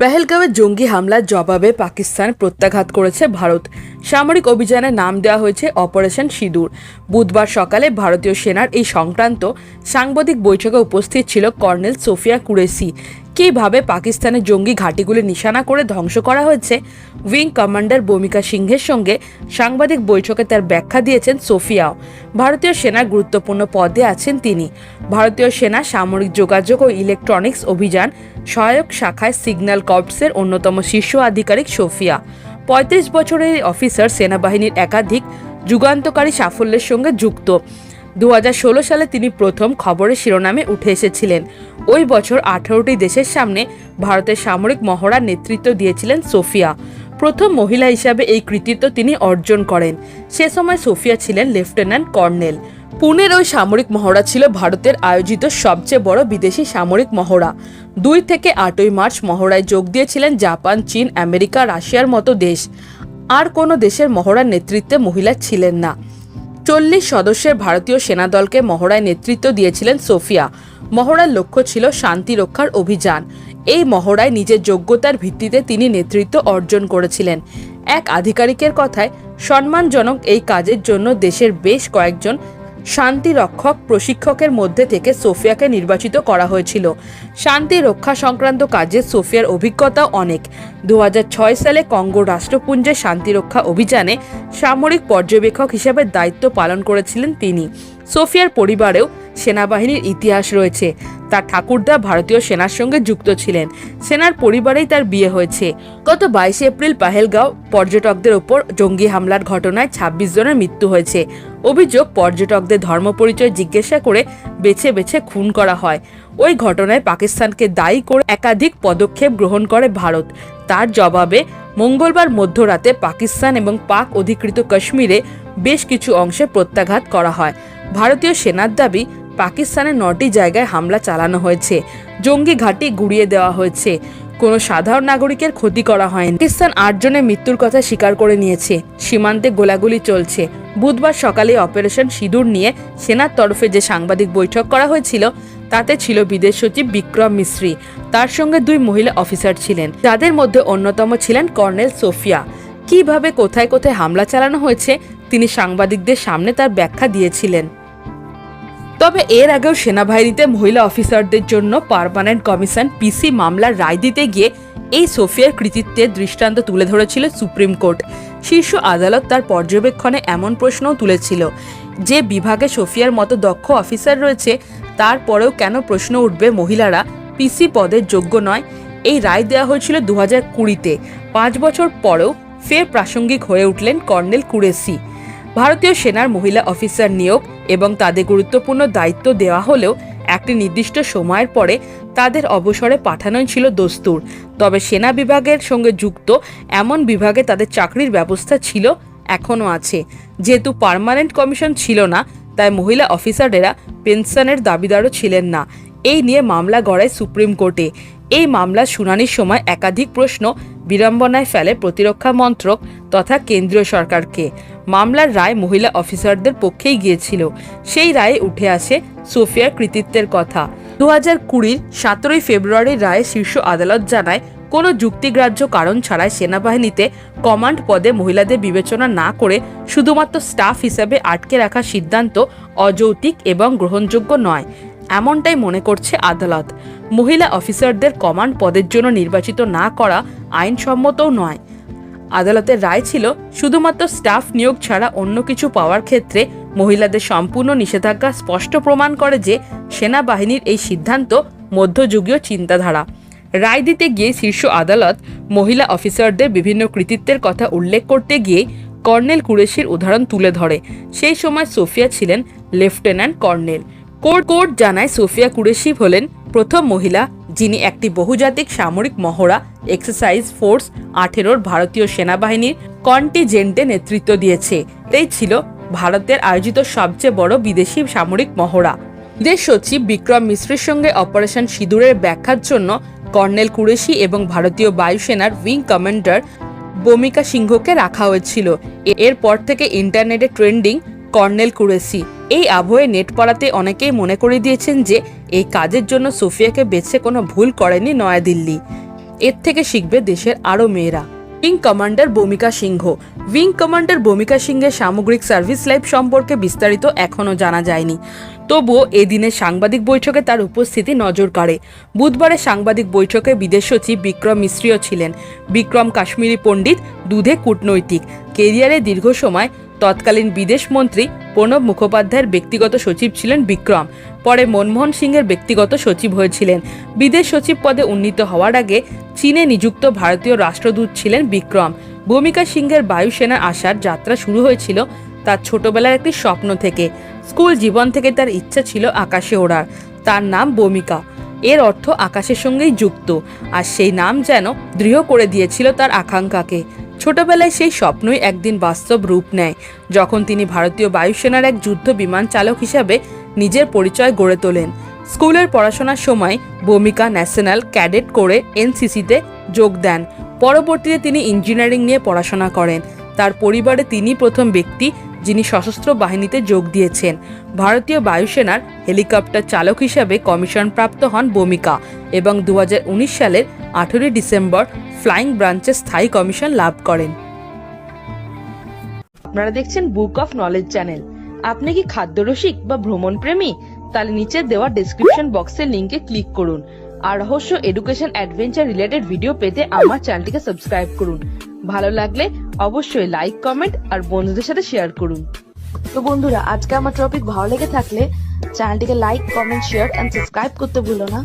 পেহেলগাঁওয়ে জঙ্গি হামলার জবাবে পাকিস্তান প্রত্যাঘাত করেছে ভারত। সামরিক অভিযানে নাম দেওয়া হয়েছে অপারেশন সিঁদুর। বুধবার সকালে ভারতীয় সেনার এই সংক্রান্ত সাংবাদিক বৈঠকে উপস্থিত ছিল কর্নেল সোফিয়া কুরেসি। কীভাবে পাকিস্তানের জঙ্গি ঘাঁটিগুলি নিশানা করে ধ্বংস করা হয়েছে। উইং কমান্ডার ভূমিকা সিংহের সঙ্গে সাংবাদিক বৈঠকে তার ব্যাখ্যা দিয়েছেন সোফিয়াও। ভারতীয় সেনার গুরুত্বপূর্ণ পদে আছেন তিনি। ভারতীয় সেনা সামরিক যোগাযোগ ও ইলেকট্রনিক্স অভিযান সহায়ক শাখায় সিগন্যাল কর্পসের অন্যতম শীর্ষ আধিকারিক সোফিয়া। পঁয়ত্রিশ বছরের অফিসার সেনাবাহিনীর একাধিক যুগান্তকারী সাফল্যের সঙ্গে যুক্ত। দু হাজার ষোলো সালে তিনি প্রথম খবরের শিরোনামে উঠে এসেছিলেন। ওই বছর আঠারোটি দেশের সামনে ভারতের সামরিক মহড়ার নেতৃত্ব দিয়েছিলেন সোফিয়া। প্রথম মহিলা হিসাবে এই কৃতিত্ব তিনি অর্জন করেন। সে সময় সোফিয়া ছিলেন লেফটেন্যান্ট কর্নেল। পুনের ওই সামরিক মহড়া ছিল ভারতের আয়োজিত সবচেয়ে বড় বিদেশি সামরিক মহড়া। দুই থেকে আটই মার্চ মহড়ায় যোগ দিয়েছিলেন জাপান, চীন, আমেরিকা, রাশিয়ার মতো দেশ। আর কোনো দেশের মহড়ার নেতৃত্বে মহিলা ছিলেন না। চল্লিশ সদস্যের ভারতীয় সেনাদলকে মহড়ায় নেতৃত্ব দিয়েছিলেন সোফিয়া। মহড়ার লক্ষ্য ছিল শান্তি রক্ষার অভিযান। এই মহড়ায় নিজের যোগ্যতার ভিত্তিতে তিনি নেতৃত্ব অর্জন করেছিলেন। এক আধিকারিকের কথায়, সম্মানজনক এই কাজের জন্য দেশের বেশ কয়েকজন শান্তি রক্ষক প্রশিক্ষকের মধ্যে থেকে সোফিয়াকে নির্বাচিত করা হয়েছিল। শান্তি রক্ষা সংক্রান্ত কাজে সোফিয়ার অভিজ্ঞতা অনেক। দু হাজার ছয় সালে কঙ্গো রাষ্ট্রপুঞ্জের শান্তিরক্ষা অভিযানে সামরিক পর্যবেক্ষক হিসেবে দায়িত্ব পালন করেছিলেন তিনি। সোফিয়ার পরিবারেও সেনাবাহিনীর ইতিহাস রয়েছে। তার ঠাকুরদা ভারতীয় সেনার সঙ্গে যুক্ত ছিলেন। সেনার পরিবারেই তার বিয়ে হয়েছে। গত বাইশে এপ্রিল পাহেলগাঁও পর্যটকদের ওপর জঙ্গি হামলার ঘটনায় ২৬ জনের মৃত্যু হয়েছে। অভিযোগ, পর্যটকদের ধর্ম পরিচয় জিজ্ঞাসা করে বেছে বেছে খুন করা হয়। ওই ঘটনায় পাকিস্তানকে দায়ী করে একাধিক পদক্ষেপ গ্রহণ করে ভারত। তার জবাবে, মঙ্গলবার মধ্যরাতে পাকিস্তান এবং পাক অধিকৃত কাশ্মীরে বেশ কিছু অংশে প্রত্যাঘাত করা হয়। ভারতীয় সেনার দাবি পাকিস্তানের নটি জায়গায় হামলা চালানো হয়েছে। জঙ্গি ঘাঁটি গুড়িয়ে দেওয়া হয়েছে। কোনো সাধারণ নাগরিকের ক্ষতি করা হয়নি। পাকিস্তান আটজনের মৃত্যুর কথা স্বীকার করে নিয়েছে। সীমান্তে গোলাগুলি চলছে। বুধবার সকালে অপারেশন সিঁদুর নিয়ে সেনার তরফে যে সাংবাদিক বৈঠক করা হয়েছিল, তাতে ছিল বিদেশ সচিব বিক্রম মিশ্রি। তার সঙ্গে দুই মহিলা অফিসার ছিলেন। যাদের মধ্যে অন্যতম ছিলেন কর্নেল সোফিয়া। কীভাবে কোথায় কোথায় হামলা চালানো হয়েছে, তিনি সাংবাদিকদের সামনে তার ব্যাখ্যা দিয়েছিলেন। তবে এর আগেও সেনাবাহিনীতে মহিলা অফিসারদের জন্য পার্মানেন্ট কমিশন পিসি মামলার রায় দিতে গিয়ে এই সোফিয়ার কৃতিত্বের দৃষ্টান্ত তুলে ধরেছিল সুপ্রিম কোর্ট। শীর্ষ আদালত তার পর্যবেক্ষণে এমন প্রশ্নও তুলেছিল যে বিভাগে সোফিয়ার মতো দক্ষ অফিসার রয়েছে, তারপরেও কেন প্রশ্ন উঠবে মহিলারা? পিসি পদের যোগ্য নয়। এই রায় দেওয়া হয়েছিল দু হাজার কুড়িতে। পাঁচ বছর পরেও ফের প্রাসঙ্গিক হয়ে উঠলেন কর্নেল কুরেসি। ভারতীয় সেনার মহিলা অফিসার নিয়োগ এবং তাদের গুরুত্বপূর্ণ দায়িত্ব দেওয়া হলেও একটি নির্দিষ্ট সময়ের পরে তাদের অবসরে পাঠানোই ছিল দস্তুর। তবে সেনা বিভাগের সঙ্গে যুক্ত এমন বিভাগে তাদের চাকরির ব্যবস্থা ছিল, এখনও আছে। যেহেতু পার্মানেন্ট কমিশন ছিল না, তাই মহিলা অফিসারেরা পেনশনের দাবিদারও ছিলেন না। এই নিয়ে মামলা গড়ায় সুপ্রিম কোর্টে। এই মামলার শুনানির সময় একাধিক প্রশ্ন বিড়ম্বনায় ফেলে প্রতিরক্ষা মন্ত্রক তথা কেন্দ্রীয় সরকারকে। মামলার রায় মহিলা অফিসারদের পক্ষেই গিয়েছিল। সেই রায়ে উঠে আসে সোফিয়ার কৃতিত্বের কথা। দু হাজার কুড়ির সতেরোই ফেব্রুয়ারির রায়ে শীর্ষ আদালত জানায়, কোনো যুক্তিগ্রাহ্য কারণ ছাড়াই সেনাবাহিনীতে কমান্ড পদে মহিলাদের বিবেচনা না করে শুধুমাত্র স্টাফ হিসেবে আটকে রাখার সিদ্ধান্ত অযৌক্তিক এবং গ্রহণযোগ্য নয়, এমনটাই মনে করছে আদালত। মহিলা অফিসারদের কমান্ড পদের জন্য নির্বাচিত না করা আইনসম্মতও নয়। আদালতের রায় ছিল, শুধুমাত্র স্টাফ নিয়োগ ছাড়া অন্য কিছু পাওয়ার ক্ষেত্রে মহিলাদের সম্পূর্ণ নিষেধাজ্ঞা স্পষ্ট প্রমাণ করে যে সেনাবাহিনীর এই সিদ্ধান্ত মধ্যযুগীয় চিন্তাধারা। রায় দিতে গিয়ে শীর্ষ আদালত মহিলা অফিসারদের বিভিন্ন কৃতিত্বের কথা উল্লেখ করতে গিয়ে কর্নেল কুরেশির উদাহরণ তুলে ধরে। সেই সময় সোফিয়া ছিলেন লেফটেন্যান্ট কর্নেল। কোর্ট কোর্ট জানায় সোফিয়া কুরেশি হলেন প্রথম মহিলা যিনি একটি বহুজাতিক সামরিক মহড়া এক্সারসাইজ ফোর্স আঠেরোর ভারতীয় সেনাবাহিনীর কন্টিজেন্টে নেতৃত্ব দিয়েছে। এটাই ছিল ভারতের আয়োজিত সবচেয়ে বড় বিদেশি সামরিক মহড়া। দেশ সচিব বিক্রম মিশ্রের সঙ্গে অপারেশন সিঁদুরের ব্যাখ্যার জন্য কর্নেল কুরেশি এবং ভারতীয় বায়ুসেনার উইং কমান্ডার বমিকা সিংহকে রাখা হয়েছিল। এরপর থেকে ইন্টারনেটে ট্রেন্ডিং কর্নেল কুরেসি এই আবহে নেট পড়াতে অনেকেই মনে করে দিয়েছেন যে এই কাজের জন্য সোফিয়াকে বেছে কোনো ভুল করেনি নয়াদিল্লি। এর থেকে শিখবে দেশের আরও মেয়েরা। উইং কমান্ডার ভূমিকা সিংহ। উইং কমান্ডার ভূমিকা সিংহের সামগ্রিক সার্ভিস লাইফ সম্পর্কে বিস্তারিত এখনও জানা যায়নি। তবুও এদিনের সাংবাদিক বৈঠকে তার উপস্থিতি নজর কাড়ে। বুধবারের সাংবাদিক বৈঠকে বিদেশ সচিব বিক্রম মিশ্রিও ছিলেন। বিক্রম কাশ্মীরি পণ্ডিত, দুধে কূটনৈতিক। কেরিয়ারে দীর্ঘ সময় তৎকালীন বিদেশ মন্ত্রী প্রণব মুখোপাধ্যায়ের ব্যক্তিগত সচিব ছিলেন বিক্রম। পরে মনমোহন সিংয়ের ব্যক্তিগত সচিব হয়েছিলেন। বিদেশ সচিব পদে উন্নীত হওয়ার আগে চীনে নিযুক্ত ভারতীয় রাষ্ট্রদূত ছিলেন বিক্রম। ভূমিকা সিংহের বায়ুসেনার আসার যাত্রা শুরু হয়েছিল তার ছোটবেলার একটি স্বপ্ন থেকে। স্কুল জীবন থেকে তার ইচ্ছা ছিল আকাশে ওড়ার। তার নাম ভূমিকা। এর অর্থ আকাশের সঙ্গেই যুক্ত। আর সেই নাম যেন দৃঢ় করে দিয়েছিল তার আকাঙ্ক্ষাকে। ছোটবেলায় সেই স্বপ্নই একদিন বাস্তব রূপ নেয়, যখন তিনি ভারতীয় বায়ুসেনার এক যুদ্ধ বিমান চালক হিসাবে নিজের পরিচয় গড়ে তোলেন। স্কুলের পড়াশোনার সময় ভূমিকা ন্যাশনাল ক্যাডেট করে এনসিসিতে যোগ দেন। পরবর্তীতে তিনি ইঞ্জিনিয়ারিং নিয়ে পড়াশোনা করেন। তার পরিবারে তিনি প্রথম ব্যক্তি যিনি সশস্ত্র বাহিনীতে যোগ দিয়েছেন। ভারতীয় বায়ুসেনার হেলিকপ্টার চালক হিসাবে কমিশনপ্রাপ্ত হন ভূমিকা এবং দু হাজার উনিশ সালের আঠেরোই ডিসেম্বর ফ্লাইং ব্রাঞ্চে স্থায়ী কমিশন লাভ করেন। আপনারা দেখছেন বুক অফ নলেজ চ্যানেল। আপনি কি খাদ্যরসিক বা ভ্রমণ প্রেমী তাহলে নিচে দেওয়া ডেসক্রিপশন বক্সের লিঙ্কে ক্লিক করুন। আর রহস্য এডুকেশন অ্যাডভেঞ্চার রিলেটেড ভিডিও পেতে আমার চ্যানেলটিকে সাবস্ক্রাইব করুন। ভালো লাগলে অবশ্যই লাইক কমেন্ট আর বন্ধুদের সাথে শেয়ার করুন। তো বন্ধুরা, আজকে আমার টপিক ভালো লেগে থাকলে চ্যানেলটিকে like comment share and subscribe করতে ভুলো না।